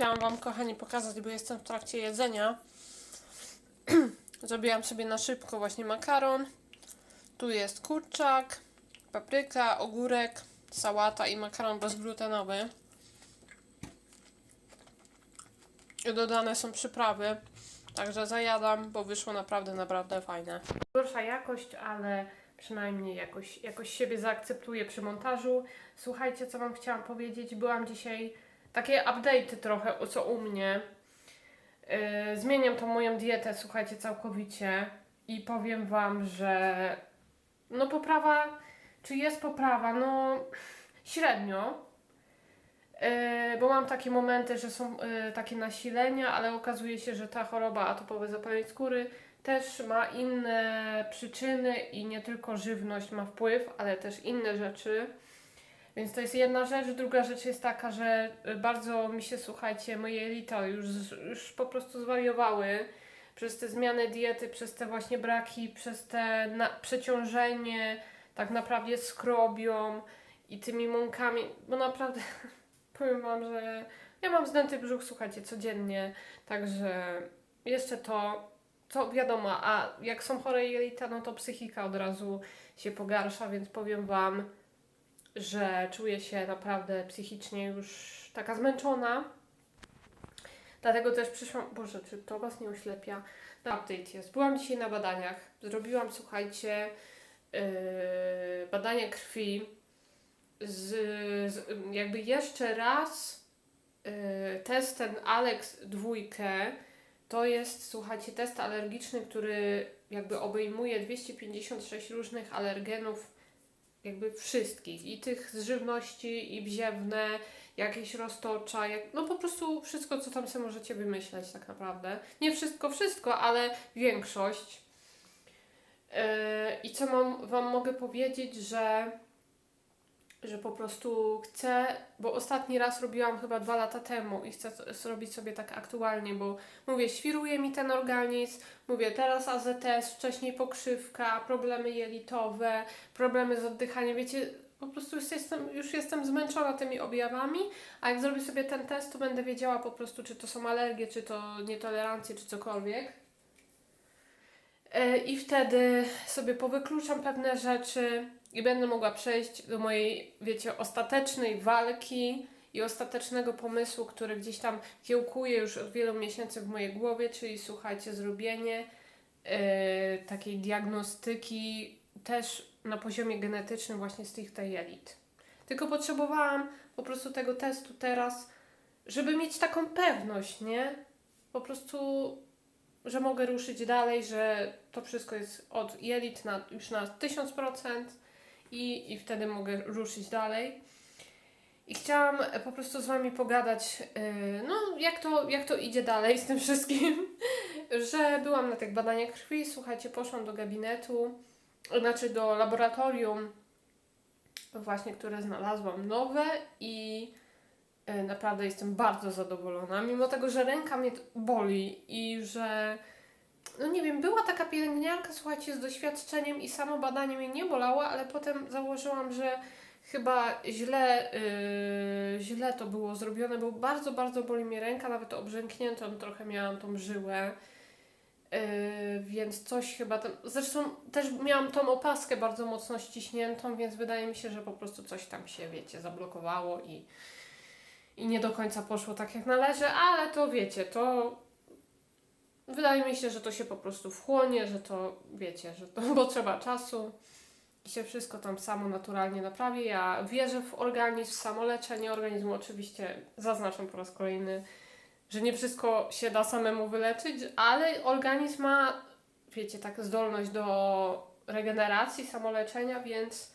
Chciałam Wam, kochani, pokazać, bo jestem w trakcie jedzenia. Zrobiłam sobie na szybko właśnie makaron. Tu jest kurczak, papryka, ogórek, sałata i makaron bezglutenowy. I dodane są przyprawy. Także zajadam, bo wyszło naprawdę, naprawdę fajne. Gorsza jakość, ale przynajmniej jakoś, jakoś siebie zaakceptuję przy montażu. Słuchajcie, co Wam chciałam powiedzieć. Byłam dzisiaj takie update'y trochę, co u mnie. Yy, zmieniam tą moją dietę, słuchajcie, całkowicie. I powiem Wam, że no poprawa, czy jest poprawa? No średnio. Yy, bo mam takie momenty, że są yy, takie nasilenia, ale okazuje się, że ta choroba atopowe zapalenie skóry też ma inne przyczyny i nie tylko żywność ma wpływ, ale też inne rzeczy. Więc to jest jedna rzecz. Druga rzecz jest taka, że bardzo mi się, słuchajcie, moje elita już, już po prostu zwariowały przez te zmiany diety, przez te właśnie braki, przez te na, przeciążenie, tak naprawdę skrobią i tymi mąkami, bo naprawdę powiem Wam, że ja mam zdęty brzuch, słuchajcie, codziennie, także jeszcze to, to wiadomo, a jak są chore jelita, no to psychika od razu się pogarsza, więc powiem Wam, że czuję się naprawdę psychicznie już taka zmęczona. Dlatego też przyszłam. Boże, czy to Was nie oślepia? No, update jest. Byłam dzisiaj na badaniach. Zrobiłam, słuchajcie, yy, badanie krwi. Z, z, jakby jeszcze raz yy, test ten Alex dwójkę. To jest, słuchajcie, test alergiczny, który jakby obejmuje 256 różnych alergenów jakby wszystkich. I tych z żywności, i wziewne, jakieś roztocza, jak, no po prostu wszystko, co tam sobie możecie wymyśleć tak naprawdę. Nie wszystko, wszystko, ale większość. Yy, I co mam, Wam mogę powiedzieć, że że po prostu chcę, bo ostatni raz robiłam chyba dwa lata temu i chcę zrobić sobie tak aktualnie, bo mówię, świruje mi ten organizm, mówię, teraz AZS, wcześniej pokrzywka, problemy jelitowe, problemy z oddychaniem, wiecie, po prostu już jestem, już jestem zmęczona tymi objawami, a jak zrobię sobie ten test, to będę wiedziała po prostu, czy to są alergie, czy to nietolerancje, czy cokolwiek. E, I wtedy sobie powykluczam pewne rzeczy i będę mogła przejść do mojej, wiecie, ostatecznej walki i ostatecznego pomysłu, który gdzieś tam kiełkuje już od wielu miesięcy w mojej głowie, czyli słuchajcie, zrobienie e, takiej diagnostyki też na poziomie genetycznym właśnie z tych jelit. Tylko potrzebowałam po prostu tego testu teraz, żeby mieć taką pewność, nie? Po prostu że mogę ruszyć dalej, że to wszystko jest od jelit na, już na 1000% i, i wtedy mogę ruszyć dalej. I chciałam po prostu z Wami pogadać, yy, no jak to, jak to idzie dalej z tym wszystkim, że byłam na tych badaniach krwi, słuchajcie, poszłam do gabinetu, znaczy do laboratorium, właśnie, które znalazłam nowe i E, Naprawdę jestem bardzo zadowolona, mimo tego, że ręka mnie boli i że, no nie wiem, była taka pielęgniarka, słuchajcie, z doświadczeniem i samo badanie mnie nie bolało, ale potem założyłam, że chyba źle, yy, źle to było zrobione, bo bardzo, bardzo boli mnie ręka, nawet obrzękniętą trochę miałam tą żyłę. Yy, więc coś chyba tam. Zresztą też miałam tą opaskę bardzo mocno ściśniętą, więc wydaje mi się, że po prostu coś tam się, wiecie, zablokowało i, i nie do końca poszło tak jak należy, ale to wiecie, to wydaje mi się, że to się po prostu wchłonie, że to wiecie, że to potrzeba czasu i się wszystko tam samo naturalnie naprawi. Ja wierzę w organizm, w samoleczenie organizmu. Oczywiście zaznaczam po raz kolejny, że nie wszystko się da samemu wyleczyć, ale organizm ma, wiecie, tak zdolność do regeneracji, samoleczenia, więc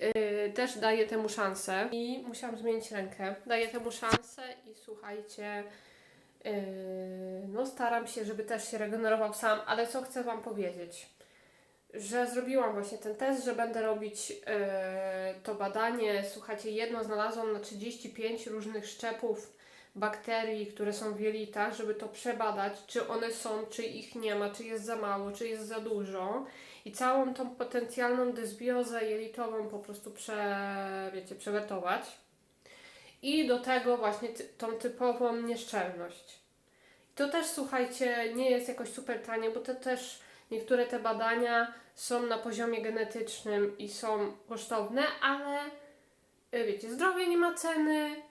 Yy, też daję temu szansę i musiałam zmienić rękę. Daję temu szansę i słuchajcie, no staram się, żeby też się regenerował sam, ale co chcę Wam powiedzieć? Że zrobiłam właśnie ten test, że będę robić yy, to badanie. Słuchajcie, jedno znalazłam na 35 różnych szczepów bakterii, które są w jelitach, żeby to przebadać, czy one są, czy ich nie ma, czy jest za mało, czy jest za dużo. I całą tą potencjalną dysbiozę jelitową po prostu prze, wiecie, przewetować. I do tego właśnie tą typową nieszczelność. To też słuchajcie, nie jest jakoś super tanie, bo to też niektóre te badania są na poziomie genetycznym i są kosztowne, ale y, wiecie, zdrowie nie ma ceny,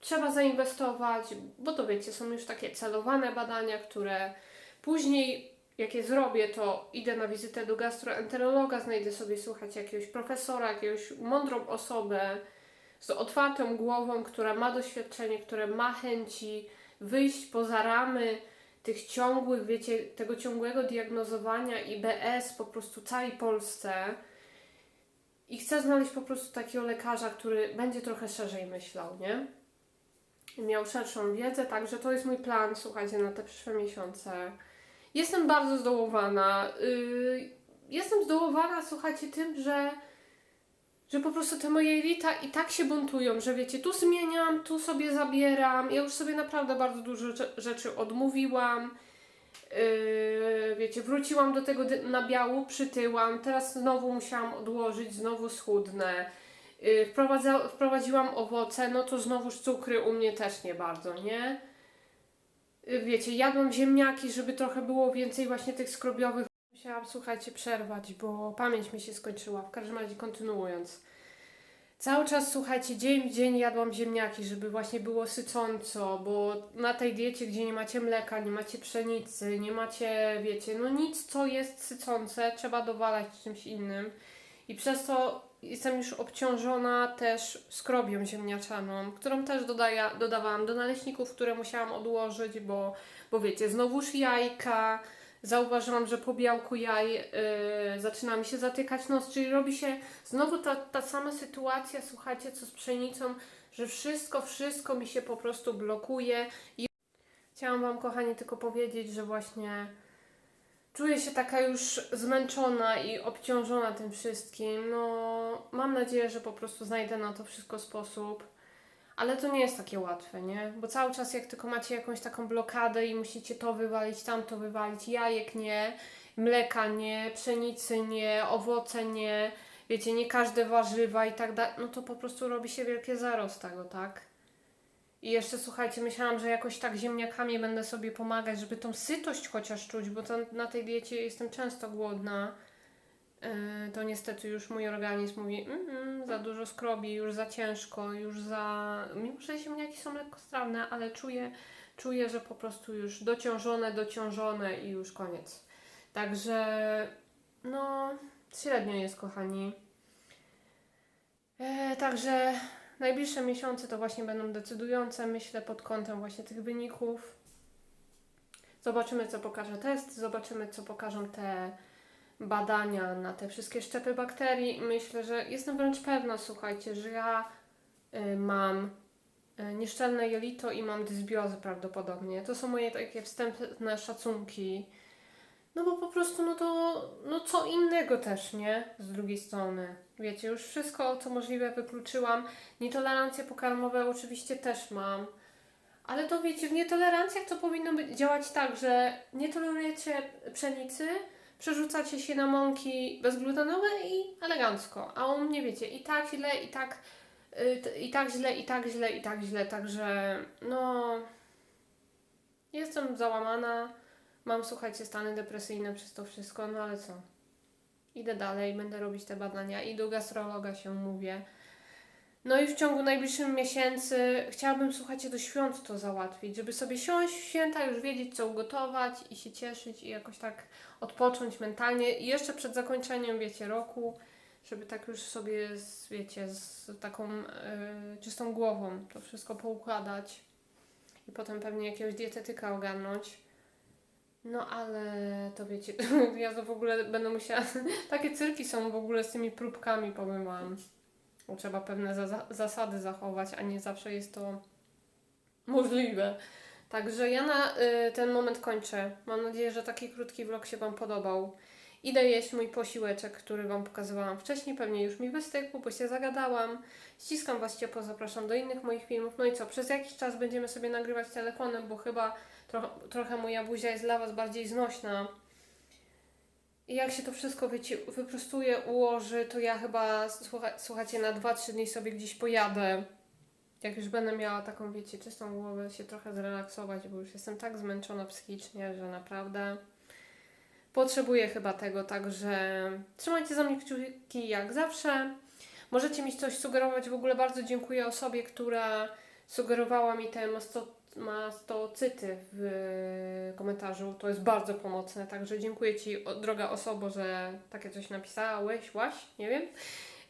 trzeba zainwestować, bo to wiecie, są już takie celowane badania, które później, jak je zrobię, to idę na wizytę do gastroenterologa, znajdę sobie, słuchać jakiegoś profesora, jakąś mądrą osobę z otwartą głową, która ma doświadczenie, która ma chęci wyjść poza ramy tych ciągłych, wiecie, tego ciągłego diagnozowania IBS po prostu całej Polsce. I chcę znaleźć po prostu takiego lekarza, który będzie trochę szerzej myślał, nie? I miał szerszą wiedzę, także to jest mój plan, słuchajcie, na te przyszłe miesiące. Jestem bardzo zdołowana. Yy, jestem zdołowana, słuchajcie, tym, że, że po prostu te moje elita i tak się buntują, że wiecie, tu zmieniam, tu sobie zabieram. Ja już sobie naprawdę bardzo dużo rze- rzeczy odmówiłam. Yy, wiecie, wróciłam do tego nabiału, przytyłam, teraz znowu musiałam odłożyć, znowu schudnę. Yy, wprowadza- wprowadziłam owoce, no to znowuż cukry u mnie też nie bardzo, nie? Yy, wiecie, jadłam ziemniaki, żeby trochę było więcej właśnie tych skrobiowych. Musiałam, słuchajcie, przerwać, bo pamięć mi się skończyła. W każdym razie kontynuując. Cały czas, słuchajcie, dzień w dzień jadłam ziemniaki, żeby właśnie było sycąco, bo na tej diecie, gdzie nie macie mleka, nie macie pszenicy, nie macie, wiecie, no nic, co jest sycące, trzeba dowalać czymś innym. I przez to jestem już obciążona też skrobią ziemniaczaną, którą też dodaję, dodawałam do naleśników, które musiałam odłożyć, bo, bo wiecie, znowuż jajka, zauważyłam, że po białku jaj yy, zaczyna mi się zatykać nos, czyli robi się znowu ta, ta sama sytuacja, słuchajcie, co z pszenicą, że wszystko, wszystko mi się po prostu blokuje. I chciałam Wam, kochani, tylko powiedzieć, że właśnie czuję się taka już zmęczona i obciążona tym wszystkim. No, mam nadzieję, że po prostu znajdę na to wszystko sposób. Ale to nie jest takie łatwe, nie? Bo cały czas jak tylko macie jakąś taką blokadę i musicie to wywalić, tamto wywalić, jajek nie, mleka nie, pszenicy nie, owoce nie, wiecie, nie każde warzywa i tak dalej, no to po prostu robi się wielkie zero z tego, tak? I jeszcze słuchajcie, myślałam, że jakoś tak ziemniakami będę sobie pomagać, żeby tą sytość chociaż czuć, bo to, na tej diecie jestem często głodna. Yy, to niestety już mój organizm mówi, mm, za dużo skrobi, już za ciężko, już za. Mimo, że ziemniaki są lekkostrawne, ale czuję, czuję, że po prostu już dociążone, dociążone i już koniec. Także, no, średnio jest, kochani. E, także najbliższe miesiące to właśnie będą decydujące, myślę, pod kątem właśnie tych wyników. Zobaczymy, co pokaże test, zobaczymy, co pokażą te badania na te wszystkie szczepy bakterii. Myślę, że jestem wręcz pewna, słuchajcie, że ja y, mam y, nieszczelne jelito i mam dysbiozę prawdopodobnie. To są moje takie wstępne szacunki. No bo po prostu, no to, no co innego też, nie? Z drugiej strony. Wiecie, już wszystko, co możliwe wykluczyłam. Nietolerancje pokarmowe oczywiście też mam. Ale to wiecie, w nietolerancjach to powinno być, działać tak, że nie tolerujecie pszenicy, przerzucacie się na mąki bezglutenowe i elegancko. A u mnie wiecie, i tak źle, i tak, y, i tak źle, i tak źle, i tak źle. Także no. Jestem załamana. Mam, słuchajcie, stany depresyjne przez to wszystko, no ale co? Idę dalej, będę robić te badania i do gastrologa się mówię. No i w ciągu najbliższych miesięcy chciałabym, słuchajcie, do świąt to załatwić, żeby sobie siąść w święta, już wiedzieć, co ugotować i się cieszyć i jakoś tak odpocząć mentalnie. I jeszcze przed zakończeniem, wiecie, roku, żeby tak już sobie, z, wiecie, z taką y, czystą głową to wszystko poukładać i potem pewnie jakiegoś dietetyka ogarnąć. No ale to wiecie, ja to w ogóle będę musiała, takie cyrki są w ogóle z tymi próbkami, powiem Wam. Trzeba pewne za- zasady zachować, a nie zawsze jest to możliwe. Także ja na y, ten moment kończę. Mam nadzieję, że taki krótki vlog się Wam podobał. Idę jeść mój posiłeczek, który Wam pokazywałam wcześniej. Pewnie już mi wystygł, bo się zagadałam. Ściskam Was ciepło, zapraszam do innych moich filmów. No i co, przez jakiś czas będziemy sobie nagrywać telefonem, bo chyba trochę, trochę moja buzia jest dla Was bardziej znośna. Jak się to wszystko wiecie, wyprostuje, ułoży, to ja chyba, słucha, słuchajcie, na 2-3 dni sobie gdzieś pojadę. jak już będę miała taką, wiecie, czystą głowę, się trochę zrelaksować, bo już jestem tak zmęczona psychicznie, że naprawdę potrzebuję chyba tego, także trzymajcie za mnie kciuki jak zawsze. Możecie mi coś sugerować, w ogóle bardzo dziękuję osobie, która sugerowała mi te masto, mastocyty w komentarzu, to jest bardzo pomocne, także dziękuję Ci, droga osobo, że takie coś napisałeś, łaś, nie wiem.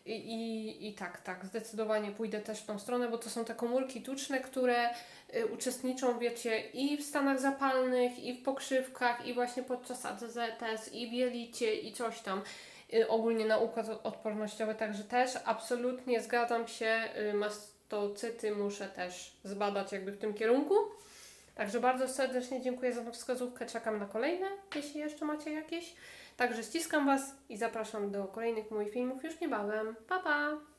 I, i, I tak, tak, zdecydowanie pójdę też w tą stronę, bo to są te komórki tuczne, które y, uczestniczą, wiecie, i w stanach zapalnych, i w pokrzywkach, i właśnie podczas AZS, i w jelicie, i coś tam. Y, ogólnie na układ odpornościowy, także też absolutnie zgadzam się, y, mastocyty muszę też zbadać jakby w tym kierunku. Także bardzo serdecznie dziękuję za tą wskazówkę, czekam na kolejne, jeśli jeszcze macie jakieś. Także ściskam Was i zapraszam do kolejnych moich filmów już niebawem. Pa, pa!